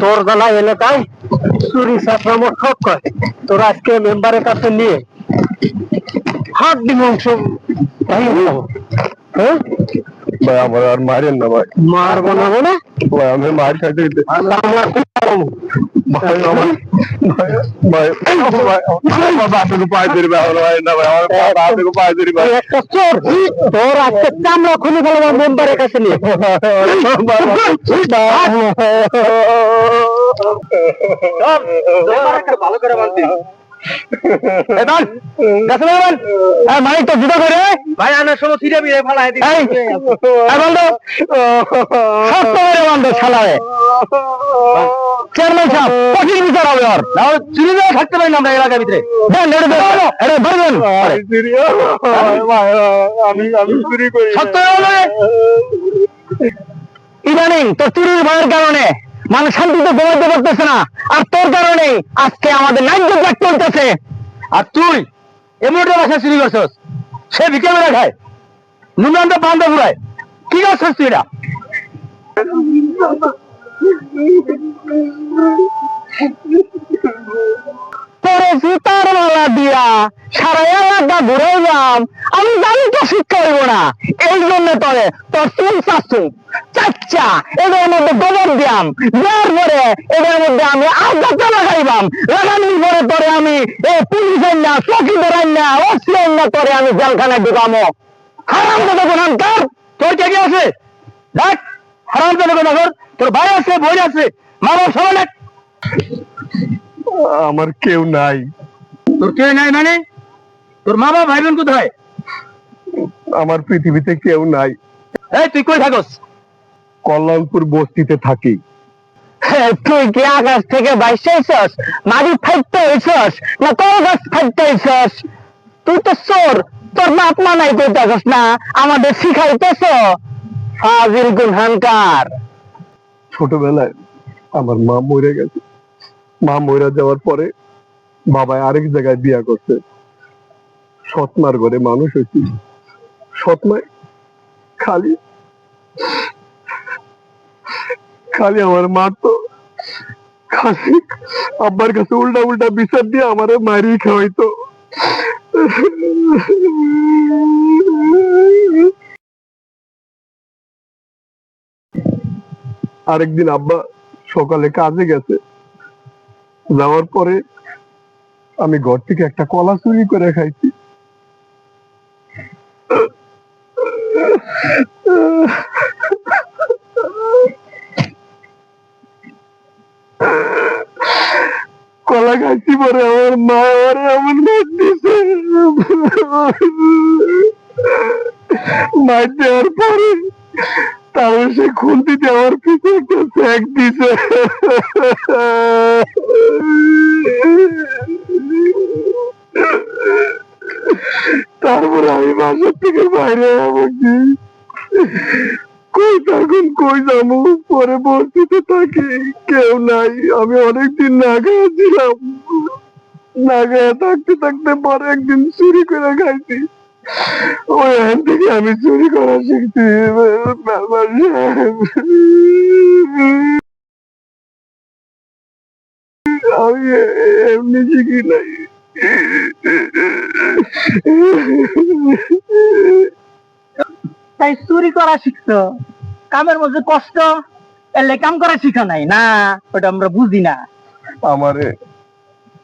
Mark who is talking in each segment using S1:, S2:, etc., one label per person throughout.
S1: তোর গলা এলাকায় চুরি সাপড়ামো সব করে তোর আজকে মেম্বারের কাছে নিয়ে হাত ডিমাংস হ্যাঁ?
S2: ভাই আমার আর মারেন না ভাই।
S1: মারবো না বলে
S2: ভাই আমি মার খাইতে
S1: আমার
S2: আমার
S1: খুলে আমার মেম্বারের কাছে করে মানছি মালিকটা জুতো করে ভাই আনার সময় ছিঁড়ে বিড়ে ফেলাই দিই এই করে বন্ধ ছালাবে চেয়ারম্যান সাহেব কঠিন বিচার হবে না চুরি থাকতে পারি না আমরা এলাকার ভিতরে। দেন এটা দেন এটা ধরবেন
S2: আমি আমি চুরি করি
S1: সত্য হলো ইদানিং তোর চুরির ভয়ের কারণে মানুষ শান্তিতে ঘুমাইতে পারতেছে না। আর তোর কারণে আজকে আমাদের ন্যায্য ব্যাগ চলতেছে। আর তুই এমন একটা বাসা চুরি করছস? সে ভিকে মেরে খায়। নুনান্ত বান্ধব ঘুরায়। কি করছস তুই এটা? তোরে জুতার মালা দিয়া সারা এলাকা আমি জানি তো শিক্ষা হইব না। এই জন্য তোরে চুল চাচ্ছু চাচ্চা মধ্যে গোবর দিয়াম পরে মধ্যে আমি আগাতে লাগাইবাম লাগানোর পরে আমি এই পুলিশ না চকি ধরাই না অস্ত্র না আমি জেলখানায় ঢুকামো। হারাম দাদা কোন তোর। কে আছে? দেখ, হারাম তোর ভাই আছে বোন আছে মা বাবা সবাই
S2: আমার কেউ নাই।
S1: তোর কেউ নাই মানে? তোর মা বাবা ভাই বোন কোথায়?
S2: আমার পৃথিবীতে কেউ নাই।
S1: এই তুই কই থাকস?
S2: কল্যাণপুর বস্তিতে থাকি।
S1: তুই কি আকাশ থেকে বাইসাইছস মারি ফাইতে হইছস না তোর গাছ ফাইতে হইছস তুই তো চোর। তোর বাপ মা নাই কইতাছস না? আমাদের শিখাইতেছ। ফাজিল গুনহানকার।
S2: ছোটবেলায় আমার মা মরে গেছে। মা মরে যাওয়ার পরে বাবা আরেক জায়গায় বিয়া করছে। সৎমার ঘরে মানুষ হয়েছি। সৎমায় খালি খালি আমার মা তো খালি আব্বার কাছে উল্টা উল্টা বিচার দিয়ে আমারে মারি খাওয়াইতো। আরেকদিন আব্বা সকালে কাজে গেছে। যাওয়ার পরে আমি ঘর থেকে একটা কলা চুরি করে খাইছি। কলা খাইছি পরে আমার মা আমার এমন ভাত দিছে। মার দেওয়ার পরে তারপর সে খুলতে দেওয়ার পিছনে একটা স্যাক দিছে। তারপরে আমি বাসার থেকে বাইরে আমাকে কই থাকুন, কই যাব? পরে বস্তিতে থাকি, কেউ নাই। আমি অনেকদিন না খাইছিলাম না থাকতে থাকতে পরে একদিন চুরি করে খাইছি। থেকে আমি চুরি করা বাবা আমি এমনি শিখি নাই।
S1: তাই চুরি করা শিখছো? কামের মধ্যে কষ্ট এলে কাম করা শিখো নাই? না ওটা আমরা বুঝি না।
S2: আমারে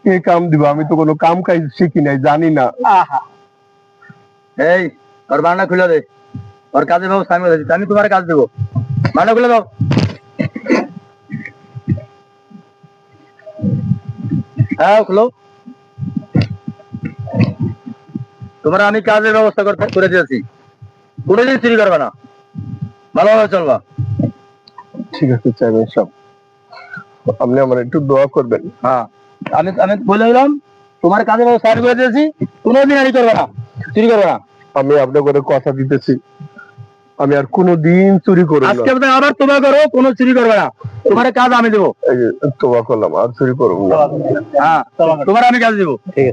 S2: কে কাম দিব? আমি তো কোনো কাম কাজ শিখি নাই জানি না।
S1: আহা। এই ওর বান্না খুলে দে। ওর কাজে বাবু আমি বলেছি আমি তোমার কাজ দেবো। বান্না খুলে দাও। হ্যাঁ খুলো। তোমার আমি কাজের ব্যবস্থা করতে করে দিয়েছি। কোনোদিন চুরি করবে না। ভালোভাবে চলবা।
S2: ঠিক আছে চেয়ারম্যান সব। আপনি আমার একটু দোয়া করবেন।
S1: হ্যাঁ। আমি আমি বলে দিলাম তোমার কাজের ব্যবস্থা করে দিয়েছি কোনোদিন আমি করবে না। চুরি করবে না।
S2: আমি আপনার করে কথা দিতেছি। আমি আর কোনো দিন চুরি করব
S1: আজকে আপনি আবার তোবা করো কোনো চুরি করবে না। তোমার কাজ আমি দেবো।
S2: এই যে তোবা করলাম আর চুরি করব না।
S1: হ্যাঁ তোমার আমি কাজ দেবো। ঠিক আছে।